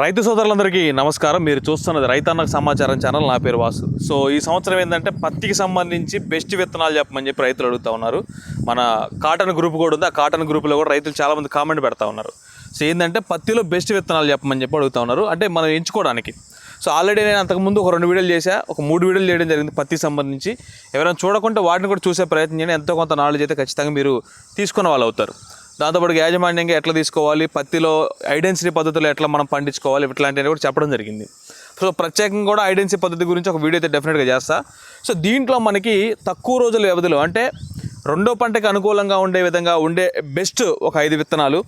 రైతు సోదరులందరికీ నమస్కారం. మీరు చూస్తున్నది రైతన్నకు సమాచారం ఛానల్. నా పేరు వాసు. సో ఈ సంవత్సరం ఏంటంటే పత్తికి సంబంధించి బెస్ట్ విత్తనాలు చెప్పమని చెప్పి రైతులు అడుగుతూ ఉన్నారు. మన కాటన్ గ్రూప్ కూడా ఉంది. ఆ కాటన్ గ్రూప్లో కూడా రైతులు చాలామంది కామెంట్ పెడతా ఉన్నారు. సో ఏంటంటే పత్తిలో బెస్ట్ విత్తనాలు చెప్పమని చెప్పి అడుగుతా ఉన్నారు. అంటే మనం ఎంచుకోవడానికి. సో ఆల్రెడీ నేను అంతకుముందు ఒక రెండు వీడియోలు చేశా. ఒక మూడు వీడియోలు చేయడం జరిగింది పత్తికి సంబంధించి. ఎవరైనా చూడకుంటే వాటిని కూడా చూసే ప్రయత్నం చేయండి. ఎంతో కొంత నాలెడ్జ్ అయితే ఖచ్చితంగా మీరు తీసుకున్న వాళ్ళు అవుతారు. దాంతోపాటు యాజమాన్యంగా ఎట్లా తీసుకోవాలి పత్తిలో ఐడెన్సిటీ పద్ధతిలో ఎట్లా మనం పండించుకోవాలి ఇట్లాంటివి కూడా చెప్పడం జరిగింది. సో ప్రత్యేకంగా కూడా ఐడెన్సీ పద్ధతి గురించి ఒక వీడియో అయితే డెఫినెట్గా చేస్తా. సో దీంట్లో మనకి తక్కువ రోజుల వ్యవధిలో అంటే రెండో పంటకి అనుకూలంగా ఉండే విధంగా ఉండే బెస్ట్ ఒక ఐదు విత్తనాలు.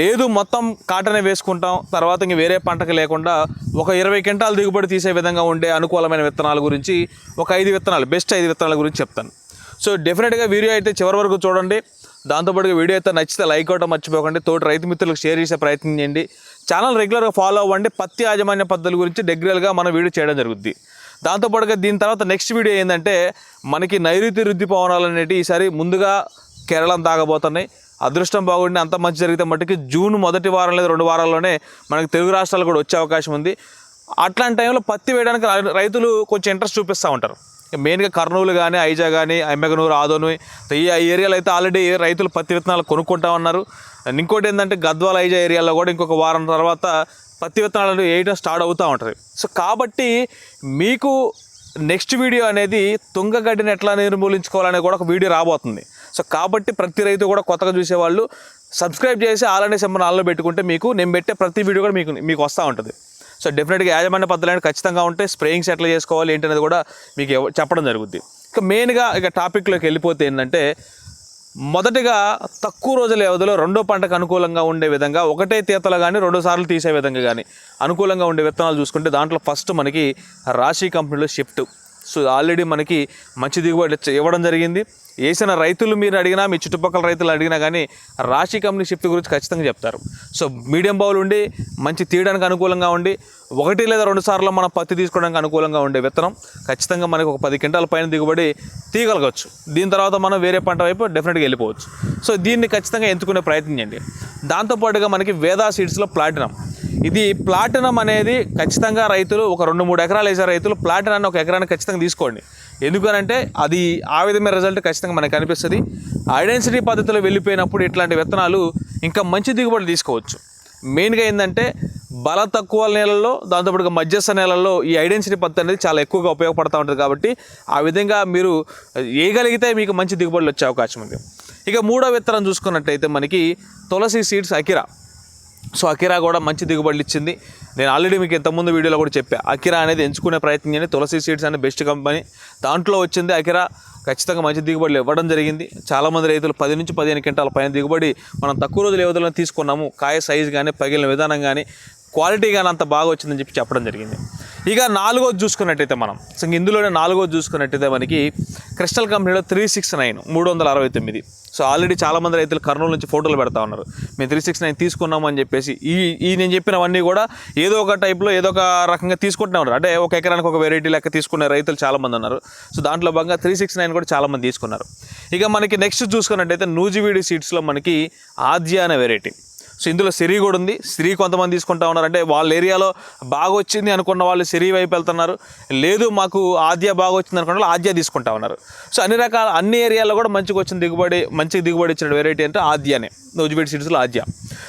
లేదు మొత్తం కాటనే వేసుకుంటాం తర్వాత ఇంక వేరే పంటకి లేకుండా ఒక ఇరవై క్వింటాల దిగుబడి తీసే విధంగా ఉండే అనుకూలమైన విత్తనాల గురించి ఒక ఐదు విత్తనాలు బెస్ట్ ఐదు విత్తనాల గురించి చెప్తాను. సో డెఫినెట్గా వీడియో అయితే చివరి వరకు చూడండి. దాంతోపాటుగా వీడియో అయితే నచ్చితే లైక్ అవడం మర్చిపోకండి. తోటి రైతు మిత్రులకు షేర్ చేసే ప్రయత్నం చేయండి. ఛానల్ రెగ్యులర్గా ఫాలో అవ్వండి. పత్తి యాజమాన్య పద్ధతుల గురించి డెగ్రల్గా మనం వీడియో చేయడం జరుగుద్ది. దాంతోపాటుగా దీని తర్వాత నెక్స్ట్ వీడియో ఏంటంటే మనకి నైరుతి రుద్ది పవనాలు అనేటివి ఈసారి ముందుగా కేరళం తాగబోతున్నాయి. అదృష్టం బాగుండి అంత మంచి జరిగితే మట్టుకి జూన్ మొదటి వారం లేదా రెండు వారాల్లోనే మనకి తెలుగు రాష్ట్రాలు కూడా వచ్చే అవకాశం ఉంది. అట్లాంటి టైంలో పత్తి వేయడానికి రైతులు కొంచెం ఇంట్రెస్ట్ చూపిస్తూ ఉంటారు. మెయిన్గా కర్నూలు కానీ ఐజా కానీ అమ్మగనూరు ఆదోను ఈ ఏరియాలో అయితే ఆల్రెడీ రైతులు పత్తి విత్తనాలు కొనుక్కుంటా ఉన్నారు. ఇంకోటి ఏంటంటే గద్వాల ఐజా ఏరియాలో కూడా ఇంకొక వారం తర్వాత పత్తి విత్తనాలు వేయడం స్టార్ట్ అవుతూ ఉంటుంది. సో కాబట్టి మీకు నెక్స్ట్ వీడియో అనేది తుంగగడ్డిని ఎట్లా నిర్మూలించుకోవాలనే కూడా ఒక వీడియో రాబోతుంది. సో కాబట్టి ప్రతి రైతు కూడా కొత్తగా చూసేవాళ్ళు సబ్స్క్రైబ్ చేసి ఆల్రెడీ సింబల్ ఆల్లో పెట్టుకుంటే మీకు నేను పెట్టే ప్రతి వీడియో కూడా మీకు మీకు వస్తూ ఉంటుంది. సో డెఫినెట్గా యాజమాన్య పద్ధతులు ఖచ్చితంగా ఉంటే స్ప్రేయింగ్స్ ఎట్లా చేసుకోవాలి ఏంటనేది కూడా మీకు చెప్పడం జరుగుద్ది. ఇక మెయిన్గా ఇక టాపిక్లోకి వెళ్ళిపోతే ఏంటంటే మొదటిగా తక్కువ రోజుల వ్యవధిలో రెండో పంటకు అనుకూలంగా ఉండే విధంగా ఒకటే తీతలు కానీ రెండు సార్లు తీసే విధంగా కానీ అనుకూలంగా ఉండే విత్తనాలు చూసుకుంటే దాంట్లో ఫస్ట్ మనకి రాశి కంపెనీలో షిఫ్ట్. సో ఆల్రెడీ మనకి మంచి దిగుబడి ఇవ్వడం జరిగింది. వేసిన రైతులు మీరు అడిగినా మీ చుట్టుపక్కల రైతులు అడిగినా కానీ రాశి కంపెనీ షిఫ్ట్ గురించి ఖచ్చితంగా చెప్తారు. సో మీడియం బౌల్ ఉండి మంచి తీయడానికి అనుకూలంగా ఉండి ఒకటి లేదా రెండు సార్లు మనం పత్తి తీసుకోవడానికి అనుకూలంగా ఉండే విత్తనం ఖచ్చితంగా మనకు ఒక పది క్వింటాల పైన దిగుబడి తీయగలగచ్చు. దీని తర్వాత మనం వేరే పంట వైపు డెఫినెట్గా వెళ్ళిపోవచ్చు. సో దీన్ని ఖచ్చితంగా ఎంచుకునే ప్రయత్నం చేయండి. దాంతోపాటుగా మనకి వేదా సీడ్స్లో ప్లాటినం. ఇది ప్లాటినం అనేది ఖచ్చితంగా రైతులు ఒక రెండు మూడు ఎకరాలు వేసే రైతులు ప్లాటినాన్ని ఒక ఎకరాన్ని ఖచ్చితంగా తీసుకోండి. ఎందుకనంటే అది ఆ విధమైన రిజల్ట్ ఖచ్చితంగా మనకు కనిపిస్తుంది ఐడెన్సిటీ పద్ధతిలో వెళ్ళిపోయినప్పుడు ఇట్లాంటి విత్తనాలు ఇంకా మంచి దిగుబడి తీసుకోవచ్చు. మెయిన్గా ఏంటంటే బల తక్కువ నేలల్లో దాంతోపాటుగా మధ్యస్థ నేలల్లో ఈ ఐడెన్సిటీ పద్ధతి అనేది చాలా ఎక్కువగా ఉపయోగపడుతూ ఉంటుంది కాబట్టి ఆ విధంగా మీరు వేయగలిగితే మీకు మంచి దిగుబడులు వచ్చే అవకాశం ఉంది. ఇక మూడో విత్తనం చూసుకున్నట్టయితే మనకి తులసి సీడ్స్ అకిరా సో అకిరా కూడా మంచి దిగుబడులు ఇచ్చింది. నేను ఆల్రెడీ మీకు ఇంతకుముందు వీడియోలో కూడా చెప్పా అకిరా అనేది ఎంచుకునే ప్రయత్నం చేయండి. తులసి సీడ్స్ అనే బెస్ట్ కంపెనీ దాంట్లో వచ్చింది అకిరా ఖచ్చితంగా మంచి దిగుబడులు ఇవ్వడం జరిగింది. చాలామంది రైతులు పది నుంచి పదిహేను క్వింటాల పైన దిగుబడి మనం తక్కువ రోజుల వ్యవధిలో తీసుకున్నాము. కాయ సైజు కానీ పగిలిన విధానం కానీ క్వాలిటీ కానీ అంత బాగా వచ్చిందని చెప్పి చెప్పడం జరిగింది. ఇక నాలుగోది చూసుకున్నట్టయితే మనం సో ఇందులోనే నాలుగోది చూసుకున్నట్టయితే మనకి క్రిస్టల్ కంపెనీలో త్రీ సిక్స్ నైన్ మూడు వందల అరవై తొమ్మిది. సో ఆల్రెడీ చాలామంది రైతులు కర్నూలు నుంచి ఫోటోలు పెడతా ఉన్నారు. మేము త్రీ సిక్స్ నైన్ తీసుకున్నామని అని చెప్పేసి ఈ ఈ నేను చెప్పినవన్నీ కూడా ఏదో ఒక టైప్లో ఏదో ఒక రకంగా తీసుకుంటూనే ఉన్నారు అంటే ఒక ఎకరానికి ఒక వెరైటీ లెక్క తీసుకునే రైతులు చాలామంది ఉన్నారు. సో దాంట్లో భాగంగా త్రీ సిక్స్ నైన్ కూడా చాలామంది తీసుకున్నారు. ఇక మనకి నెక్స్ట్ చూసుకున్నట్టయితే నూజివీడి సీడ్స్లో మనకి ఆద్య అనే వెరైటీ. సో ఇందులో సిరి కూడా ఉంది. సిరి కొంతమంది తీసుకుంటా ఉన్నారు. అంటే వాళ్ళ ఏరియాలో బాగా వచ్చింది అనుకున్న వాళ్ళు సిరి వైపు వెళ్తున్నారు. లేదు మాకు ఆద్య బాగా వచ్చింది అనుకున్న వాళ్ళు ఆద్య తీసుకుంటా ఉన్నారు. సో అన్ని రకాల అన్ని ఏరియాలో కూడా మంచిగా వచ్చిన దిగుబడి మంచి దిగుబడి ఇచ్చిన వెరైటీ అంటే ఆద్యనే. నూజిబీడ్ సీడ్స్లో ఆద్య.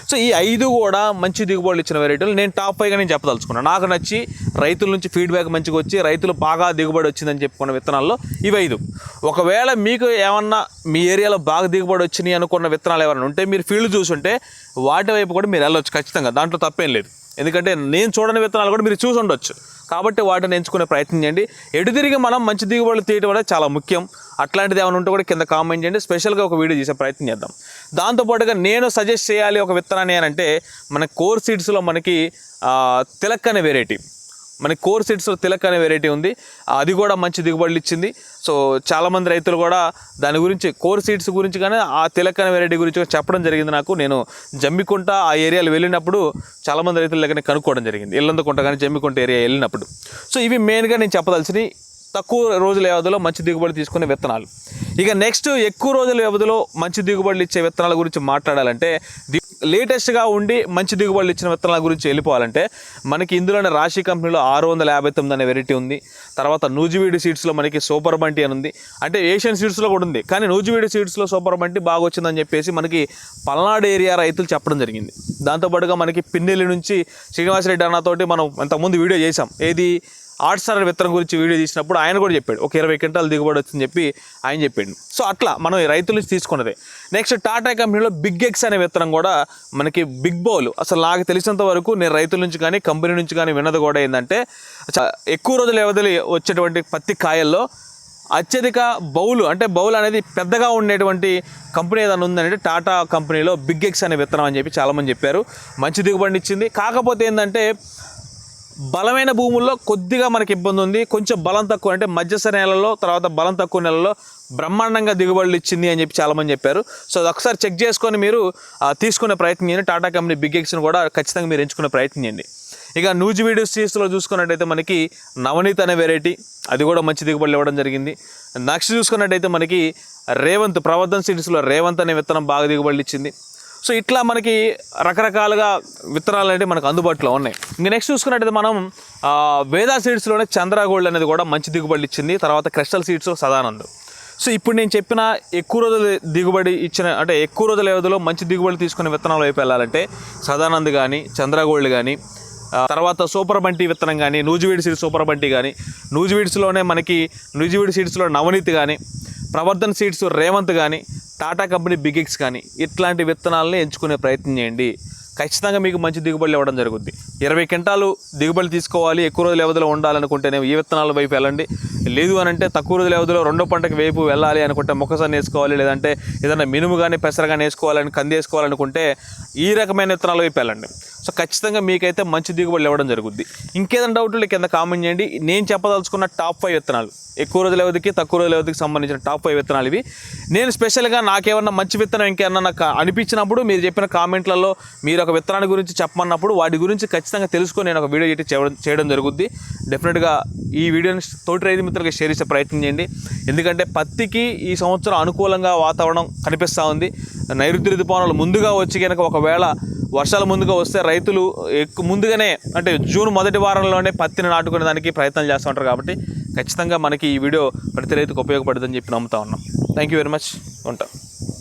సో ఈ ఐదు కూడా మంచి దిగుబడులు ఇచ్చిన వెరైటీలు నేను టాప్ ఫైవ్గా నేను చెప్పదలుచుకున్నాను నాకు నచ్చి రైతుల నుంచి ఫీడ్బ్యాక్ మంచిగా వచ్చి రైతులు బాగా దిగుబడి వచ్చిందని చెప్పుకున్న విత్తనాల్లో ఇవి ఐదు. ఒకవేళ మీకు ఏమన్నా మీ ఏరియాలో బాగా దిగుబడి వచ్చినాయి అనుకున్న విత్తనాలు ఏమైనా ఉంటే మీరు ఫీల్డ్ చూసుంటే వాటి వైపు కూడా మీరు వెళ్ళొచ్చు ఖచ్చితంగా. దాంట్లో తప్పేం లేదు. ఎందుకంటే నేను చూడని విత్తనాలు కూడా మీరు చూసి ఉండొచ్చు. కాబట్టి వాటిని ఎంచుకునే ప్రయత్నం చేయండి. ఎటు తిరిగి మనం మంచి దిగుబడులు తీయడం అనేది చాలా ముఖ్యం. అట్లాంటిది ఏమైనా ఉంటే కూడా కింద కామెంట్ చేయండి. స్పెషల్గా ఒక వీడియో చేసే ప్రయత్నం చేద్దాం. దాంతోపాటుగా నేను సజెస్ట్ చేయాలి ఒక విత్తనాన్ని అని అంటే మన కోర్ సీడ్స్లో మనకి తిలక్ అనే వెరైటీ మనకి కోర్ సీడ్స్లో తిలక్ అనే వెరైటీ ఉంది. అది కూడా మంచి దిగుబడులు ఇచ్చింది. సో చాలామంది రైతులు కూడా దాని గురించి కోర్ సీడ్స్ గురించి కానీ ఆ తిలక్ అనే వెరైటీ గురించి చెప్పడం జరిగింది నాకు. నేను జమ్మికుంట ఆ ఏరియాలో వెళ్ళినప్పుడు చాలామంది రైతుల దగ్గర కనుక్కోవడం జరిగింది. ఇల్లందుకుంట కానీ జమ్మికుంట ఏరియా వెళ్ళినప్పుడు. సో ఇవి మెయిన్గా నేను చెప్పదలిసినవి తక్కువ రోజుల వ్యవధిలో మంచి దిగుబడి తీసుకునే విత్తనాలు. ఇక నెక్స్ట్ ఎక్కువ రోజుల వ్యవధిలో మంచి దిగుబడులు ఇచ్చే విత్తనాల గురించి మాట్లాడాలంటే ది- లేటెస్ట్గా ఉండి మంచి దిగుబడులు ఇచ్చిన విత్తనాల గురించి వెళ్ళిపోవాలంటే మనకి ఇందులోనే రాశి కంపెనీలో ఆరు వందల యాభై తొమ్మిది అనే వెరైటీ ఉంది. తర్వాత నూజివీడి సీడ్స్లో మనకి సూపర్ బంటి అని ఉంది. అంటే ఏషియన్ సీడ్స్లో కూడా ఉంది. కానీ నూజివీడి సీడ్స్లో సూపర్ బంటి బాగా వచ్చిందని చెప్పేసి మనకి పల్నాడు ఏరియా రైతులు చెప్పడం జరిగింది. దాంతోపాటుగా మనకి పిన్నెల్లి నుంచి శ్రీనివాసరెడ్డి అన్నతోటి మనం ఇంతకుముందు వీడియో చేసాం ఏది? ఆర్ట్స్ స్టార్ విత్తనం గురించి వీడియో తీసినప్పుడు ఆయన కూడా చెప్పాడు ఒక ఇరవై క్వింటాలు దిగుబడి వచ్చిందని చెప్పి ఆయన చెప్పాడు. సో అట్లా మనం రైతుల నుంచి తీసుకున్నదే. నెక్స్ట్ టాటా కంపెనీలో బిగ్ ఎక్స్ అనే విత్తనం కూడా మనకి బిగ్ బౌల్ అసలు నాకు తెలిసినంత వరకు నేను రైతుల నుంచి కానీ కంపెనీ నుంచి కానీ విన్నది కూడా ఏంటంటే ఎక్కువ రోజుల వ్యవధిలో వచ్చేటువంటి పత్తి కాయల్లో అత్యధిక బౌలు అంటే బౌల్ అనేది పెద్దగా ఉండేటువంటి కంపెనీ ఏదైనా ఉందంటే టాటా కంపెనీలో బిగ్ ఎక్స్ అనే విత్తనం అని చెప్పి చాలామంది చెప్పారు. మంచి దిగుబడిని ఇచ్చింది కాకపోతే ఏంటంటే బలమైన భూముల్లో కొద్దిగా మనకి ఇబ్బంది ఉంది. కొంచెం బలం తక్కువ అంటే మధ్యస్థ నెలలో తర్వాత బలం తక్కువ నెలలో బ్రహ్మాండంగా దిగుబడులు ఇచ్చింది అని చెప్పి చాలామంది చెప్పారు. సో అది ఒకసారి చెక్ చేసుకొని మీరు తీసుకునే ప్రయత్నం చేయండి. టాటా కంపెనీ బిగ్ ఎక్స్ని కూడా ఖచ్చితంగా మీరు ఎంచుకునే ప్రయత్నం చేయండి. ఇక నూజివీడు సిరీస్లో చూసుకున్నట్టయితే మనకి నవనీత్ అనే వెరైటీ అది కూడా మంచి దిగుబడులు ఇవ్వడం జరిగింది. నెక్స్ట్ చూసుకున్నట్టయితే మనకి రేవంత్ ప్రవర్ధన్ సిరీస్లో రేవంత్ అనే విత్తనం బాగా దిగుబడులు ఇచ్చింది. సో ఇట్లా మనకి రకరకాలుగా విత్తనాలు అనేవి మనకు అందుబాటులో ఉన్నాయి. ఇంకా నెక్స్ట్ చూసుకున్నట్టయితే మనం వేదా సీడ్స్లోనే చంద్ర గోల్డ్ అనేది కూడా మంచి దిగుబడి ఇచ్చింది. తర్వాత క్రిస్టల్ సీడ్స్ సదానంద్. సో ఇప్పుడు నేను చెప్పిన ఎక్కువ రోజులు దిగుబడి ఇచ్చిన అంటే ఎక్కువ రోజుల వ్యవధిలో మంచి దిగుబడి తీసుకునే విత్తనాల వైపు వెళ్ళాలంటే సదానంద్ కానీ చంద్ర గోల్డ్ కానీ తర్వాత సూపర్ బంటి విత్తనం కానీ నూజివీడి సీడ్స్ సూపర్ బంటి కానీ నూజివీడ్స్లోనే మనకి నూజివీడి సీడ్స్లో నవనీతి కానీ ప్రవర్ధన్ సీడ్స్ రేవంత్ కానీ టాటా కంపెనీ బిగ్ ఎక్స్ కానీ ఇట్లాంటి విత్తనాలని ఎంచుకునే ప్రయత్నం చేయండి. ఖచ్చితంగా మీకు మంచి దిగుబడులు ఇవ్వడం జరుగుద్ది. ఇరవై క్వింటాలు దిగుబడి తీసుకోవాలి ఎక్కువ రోజుల వ్యవధిలో ఉండాలనుకుంటేనే ఈ విత్తనాల వైపు వెళ్ళండి. లేదు అని అంటే తక్కువ రోజుల వ్యవధిలో రెండో పంటకి వైపు వెళ్ళాలి అనుకుంటే మొక్కసారి వేసుకోవాలి లేదంటే ఏదైనా మినుము కానీ పెసర కానీ వేసుకోవాలని కంది వేసుకోవాలనుకుంటే ఈ రకమైన విత్తనాల వైపు వెళ్ళండి. సో ఖచ్చితంగా మీకైతే మంచి దిగుబడులు ఇవ్వడం జరుగుద్ది. ఇంకేదైనా డౌట్లు కింద కామెంట్ చేయండి. నేను చెప్పదలుచుకున్న టాప్ ఫైవ్ విత్తనాలు. ఎక్కువ రోజుల వ్యవధికి తక్కువ రోజుల వ్యవధికి సంబంధించిన టాప్ ఫైవ్ విత్తనాలు ఇవి. నేను స్పెషల్గా నాకేమన్నా మంచి విత్తనం ఇంకేమన్నా నాకు అనిపించినప్పుడు మీరు చెప్పిన కామెంట్లలో మీరు ఒక విత్తనాన్ని గురించి చెప్పమన్నప్పుడు వాటి గురించి ఖచ్చితంగా తెలుసుకొని నేను ఒక వీడియో చేసి చేయడం చేయడం జరుగుద్ది. డెఫినెట్గా ఈ వీడియోని తోటి రైతు మిత్రులకి షేర్ చేసే ప్రయత్నం చేయండి. ఎందుకంటే పత్తికి ఈ సంవత్సరం అనుకూలంగా వాతావరణం కనిపిస్తూ ఉంది. నైరుతి ఋతుపవనాలు ముందుగా వచ్చి కనుక ఒకవేళ వర్షాలు ముందుగా వస్తే రైతులు ఎక్కువ ముందుగానే అంటే జూన్ మొదటి వారంలోనే పత్తిని నాటుకునే దానికి ప్రయత్నం చేస్తూ ఉంటారు కాబట్టి ఖచ్చితంగా మనకి ఈ వీడియో ప్రతి రైతుకు ఉపయోగపడుతుందని చెప్పి నమ్ముతా ఉన్నాం. థ్యాంక్ యూ వెరీ మచ్ ఉంటాం.